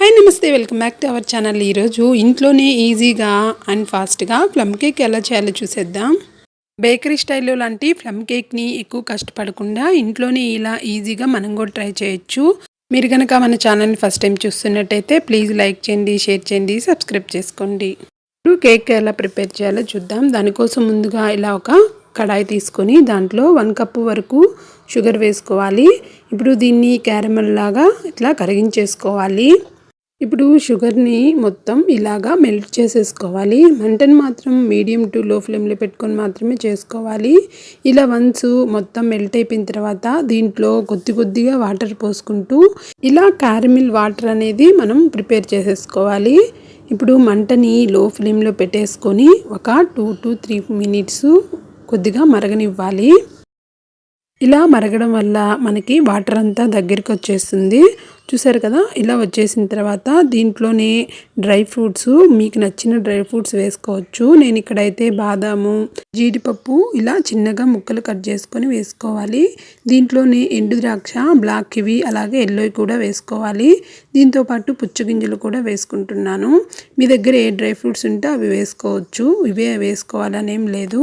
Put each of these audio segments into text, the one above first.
Hi నమస్తే. Welcome back to our channel. ఈరోజు ఇంట్లోనే ఈజీగా అండ్ ఫాస్ట్గా ప్లమ్ కేక్ ఎలా చేయాలో చూసేద్దాం. బేకరీ స్టైల్లో లాంటి ప్లమ్ కేక్ని ఎక్కువ కష్టపడకుండా ఇంట్లోనే ఇలా ఈజీగా మనం కూడా ట్రై చేయొచ్చు. మీరు కనుక మన ఛానల్ని ఫస్ట్ టైం చూస్తున్నట్టయితే ప్లీజ్ లైక్ చేయండి షేర్ చేయండి సబ్స్క్రైబ్ చేసుకోండి. ఇప్పుడు కేక్ ఎలా ప్రిపేర్ చేయాలో చూద్దాం. దానికోసం ముందుగా ఇలా ఒక కడాయి తీసుకొని దాంట్లో వన్ కప్పు వరకు షుగర్ వేసుకోవాలి. ఇప్పుడు దీన్ని క్యారమల్ లాగా ఇట్లా కరిగించేసుకోవాలి. ఇప్పుడు షుగర్ని మొత్తం ఇలాగా మెల్ట్ చేసేసుకోవాలి. మంటను మాత్రం మీడియం టు లో ఫ్లేమ్లో పెట్టుకొని మాత్రమే చేసుకోవాలి. ఇలా వన్స్ మొత్తం మెల్ట్ అయిపోయిన తర్వాత దీంట్లో కొద్ది కొద్దిగా వాటర్ పోసుకుంటూ ఇలా క్యారమిల్ వాటర్ అనేది మనం ప్రిపేర్ చేసేసుకోవాలి. ఇప్పుడు మంటని లో ఫ్లేమ్లో పెట్టేసుకొని ఒక టూ టు త్రీ మినిట్స్ కొద్దిగా మరగనివ్వాలి. ఇలా మరగడం వల్ల మనకి వాటర్ అంతా దగ్గరికి వచ్చేస్తుంది. చూసారు కదా? ఇలా వచ్చేసిన తర్వాత దీంట్లోనే డ్రై ఫ్రూట్స్ మీకు నచ్చిన డ్రై ఫ్రూట్స్ వేసుకోవచ్చు. నేను ఇక్కడైతే బాదాము జీడిపప్పు ఇలా చిన్నగా ముక్కలు కట్ చేసుకొని వేసుకోవాలి. దీంట్లోనే ఎండు ద్రాక్ష బ్లాక్ కివి అలాగే ఎల్లోయి కూడా వేసుకోవాలి. దీంతో పాటు పుచ్చగింజలు కూడా వేసుకుంటున్నాను. మీ దగ్గర ఏ డ్రై ఫ్రూట్స్ ఉంటే అవి వేసుకోవచ్చు. ఇవే వేసుకోవాలని లేదు.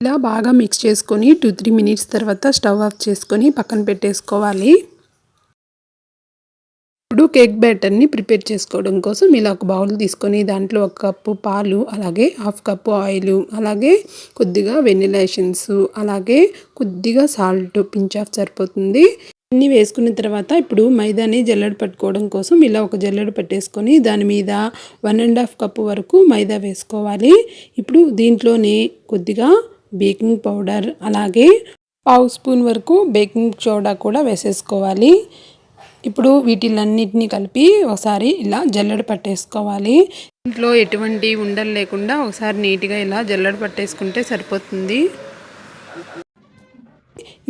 ఇలా బాగా మిక్స్ చేసుకొని టూ త్రీ మినిట్స్ తర్వాత స్టవ్ ఆఫ్ చేసుకొని పక్కన పెట్టేసుకోవాలి. ఇప్పుడు కేక్ బ్యాటర్ని ప్రిపేర్ చేసుకోవడం కోసం ఇలా ఒక బౌల్ తీసుకొని దాంట్లో ఒక కప్పు పాలు అలాగే హాఫ్ కప్పు ఆయిల్ అలాగే కొద్దిగా వెనిలా అలాగే కొద్దిగా సాల్ట్ పించ్ ఆఫ్ సరిపోతుంది. అన్నీ వేసుకున్న తర్వాత ఇప్పుడు మైదాని జల్లెడ పట్టుకోవడం కోసం ఇలా ఒక జల్లెడ పెట్టేసుకొని దాని మీద వన్ అండ్ హాఫ్ కప్పు వరకు మైదా వేసుకోవాలి. ఇప్పుడు దీంట్లోనే కొద్దిగా బేకింగ్ పౌడర్ అలాగే పావు స్పూన్ వరకు బేకింగ్ సోడా కూడా వేసేసుకోవాలి. ఇప్పుడు వీటిలన్నిటిని కలిపి ఒకసారి ఇలా జల్లెడ పట్టేసుకోవాలి. ఇంట్లో ఎటువంటి ఉండలు లేకుండా ఒకసారి నీట్గా ఇలా జల్లెడ పట్టేసుకుంటే సరిపోతుంది.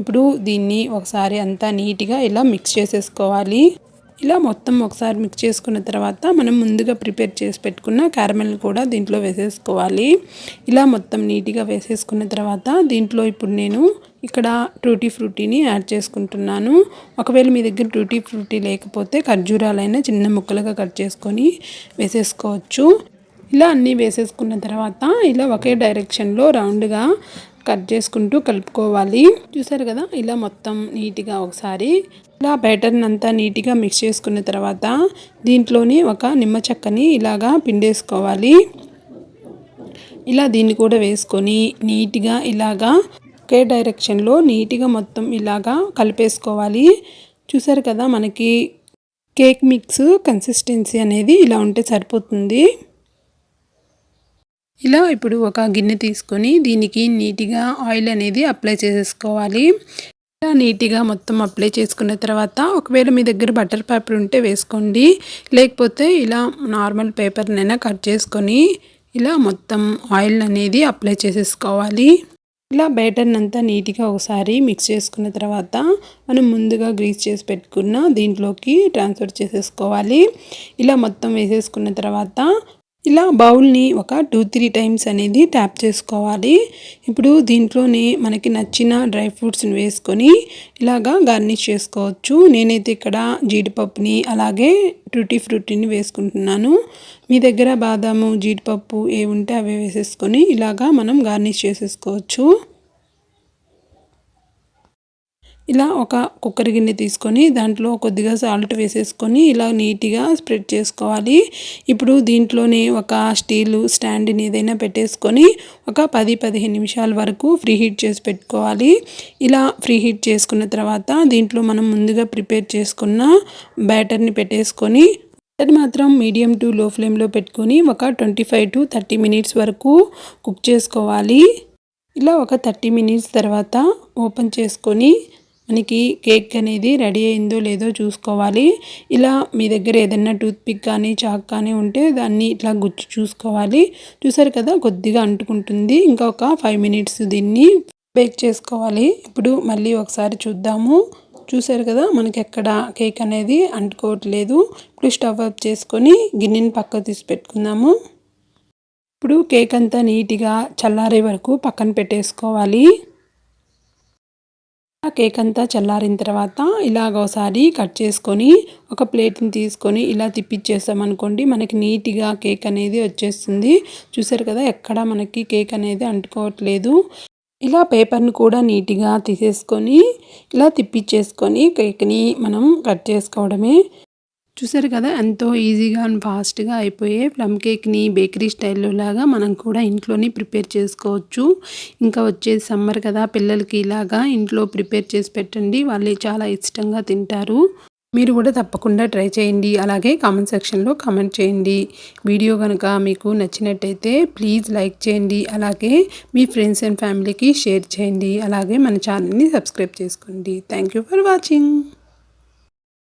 ఇప్పుడు దీన్ని ఒకసారి అంతా నీట్గా ఇలా మిక్స్ చేసేసుకోవాలి. ఇలా మొత్తం ఒకసారి మిక్స్ చేసుకున్న తర్వాత మనం ముందుగా ప్రిపేర్ చేసి పెట్టుకున్న క్యారమెల్ కూడా దీంట్లో వేసేసుకోవాలి. ఇలా మొత్తం నీట్గా వేసేసుకున్న తర్వాత దీంట్లో ఇప్పుడు నేను ఇక్కడ టూటీ ఫ్రూటీని యాడ్ చేసుకుంటున్నాను. ఒకవేళ మీ దగ్గర టూటీ ఫ్రూటీ లేకపోతే ఖర్జూరాలైనా చిన్న ముక్కలుగా కట్ చేసుకొని వేసేసుకోవచ్చు. ఇలా అన్నీ వేసేసుకున్న తర్వాత ఇలా ఒకే డైరెక్షన్లో రౌండ్గా కట్ చేసుకుంటూ కలుపుకోవాలి. చూసారు కదా? ఇలా మొత్తం నీట్గా ఒకసారి ఇలా బ్యాటర్ని అంతా నీట్గా మిక్స్ చేసుకున్న తర్వాత దీంట్లోని ఒక నిమ్మ చెక్కని ఇలాగా పిండేసుకోవాలి. ఇలా దీన్ని కూడా వేసుకొని నీట్గా ఇలాగా ఒకే డైరెక్షన్లో నీట్గా మొత్తం ఇలాగా కలిపేసుకోవాలి. చూసారు కదా? మనకి కేక్ మిక్స్ కన్సిస్టెన్సీ అనేది ఇలా ఉంటే సరిపోతుంది. ఇలా ఇప్పుడు ఒక గిన్నె తీసుకొని దీనికి నీట్గా ఆయిల్ అనేది అప్లై చేసేసుకోవాలి. ఇలా నీట్గా మొత్తం అప్లై చేసుకున్న తర్వాత ఒకవేళ మీ దగ్గర బటర్ పేపర్ ఉంటే వేసుకోండి. లేకపోతే ఇలా నార్మల్ పేపర్నైనా కట్ చేసుకొని ఇలా మొత్తం ఆయిల్ అనేది అప్లై చేసేసుకోవాలి. ఇలా బ్యాటర్ని అంతా నీట్గా ఒకసారి మిక్స్ చేసుకున్న తర్వాత మనం ముందుగా గ్రీస్ చేసి పెట్టుకున్న దీంట్లోకి ట్రాన్స్ఫర్ చేసేసుకోవాలి. ఇలా మొత్తం వేసేసుకున్న తర్వాత ఇలా బౌల్ని ఒక టూ త్రీ టైమ్స్ అనేది ట్యాప్ చేసుకోవాలి. ఇప్పుడు దీంట్లోనే మనకి నచ్చిన డ్రై ఫ్రూట్స్ని వేసుకొని ఇలాగా గార్నిష్ చేసుకోవచ్చు. నేనైతే ఇక్కడ జీడిపప్పుని అలాగే టూటీ ఫ్రూటీని వేసుకుంటున్నాను. మీ దగ్గర బాదాము జీడిపప్పు ఏ ఉంటే అవి వేసేసుకొని ఇలాగా మనం గార్నిష్ చేసేసుకోవచ్చు. ఇలా ఒక కుక్కర్ గిన్నె తీసుకొని దాంట్లో కొద్దిగా సాల్ట్ వేసేసుకొని ఇలా నీట్గా స్ప్రెడ్ చేసుకోవాలి. ఇప్పుడు దీంట్లోనే ఒక స్టీల్ స్టాండ్ని ఏదైనా పెట్టేసుకొని ఒక పది పదిహేను నిమిషాల వరకు ఫ్రీ హీట్ చేసి పెట్టుకోవాలి. ఇలా ఫ్రీ హీట్ చేసుకున్న తర్వాత దీంట్లో మనం ముందుగా ప్రిపేర్ చేసుకున్న బ్యాటర్ని పెట్టేసుకొని అది మాత్రం మీడియం టు లో ఫ్లేమ్లో పెట్టుకొని ఒక twenty five to thirty minutes వరకు కుక్ చేసుకోవాలి. ఇలా ఒక థర్టీ మినిట్స్ తర్వాత ఓపెన్ చేసుకొని మనకి కేక్ అనేది రెడీ అయిందో లేదో చూసుకోవాలి. ఇలా మీ దగ్గర ఏదైనా టూత్పిక్ కానీ చాక్ కానీ ఉంటే దాన్ని ఇట్లా గుచ్చి చూసుకోవాలి. చూసారు కదా కొద్దిగా అంటుకుంటుంది. ఇంకా ఒక ఫైవ్ మినిట్స్ దీన్ని బేక్ చేసుకోవాలి. ఇప్పుడు మళ్ళీ ఒకసారి చూద్దాము. చూసారు కదా మనకి ఎక్కడ కేక్ అనేది అంటుకోవట్లేదు. ఇప్పుడు స్టవ్ ఆఫ్ చేసుకొని గిన్నెని పక్క తీసి పెట్టుకుందాము. ఇప్పుడు కేక్ అంతా నీట్గా చల్లారే వరకు పక్కన పెట్టేసుకోవాలి. ఆ కేక్ అంతా చల్లారిన తర్వాత ఇలాగ ఒకసారి కట్ చేసుకొని ఒక ప్లేట్ని తీసుకొని ఇలా తిప్పించేసామనుకోండి మనకి నీట్గా కేక్ అనేది వచ్చేస్తుంది. చూసారు కదా ఎక్కడ మనకి కేక్ అనేది అంటుకోవట్లేదు. ఇలా పేపర్ని కూడా నీట్గా తీసేసుకొని ఇలా తిప్పిచ్చేసుకొని కేక్ని మనం కట్ చేసుకోవడమే చూసారు కదా ఎంతో ఈజీగా అండ్ ఫాస్ట్గా అయిపోయే ప్లమ్ కేక్ని బేకరీ స్టైల్లో లాగా మనం కూడా ఇంట్లోనే ప్రిపేర్ చేసుకోవచ్చు. ఇంకా వచ్చేది సమ్మర్ కదా పిల్లలకి ఇలాగా ఇంట్లో ప్రిపేర్ చేసి పెట్టండి వాళ్ళు చాలా ఇష్టంగా తింటారు. మీరు కూడా తప్పకుండా ట్రై చేయండి అలాగే కామెంట్ సెక్షన్లో కామెంట్ చేయండి. వీడియో కనుక మీకు నచ్చినట్టయితే ప్లీజ్ లైక్ చేయండి అలాగే మీ ఫ్రెండ్స్ అండ్ ఫ్యామిలీకి షేర్ చేయండి అలాగే మన ఛానల్ని సబ్స్క్రైబ్ చేసుకోండి. Thank you for watching.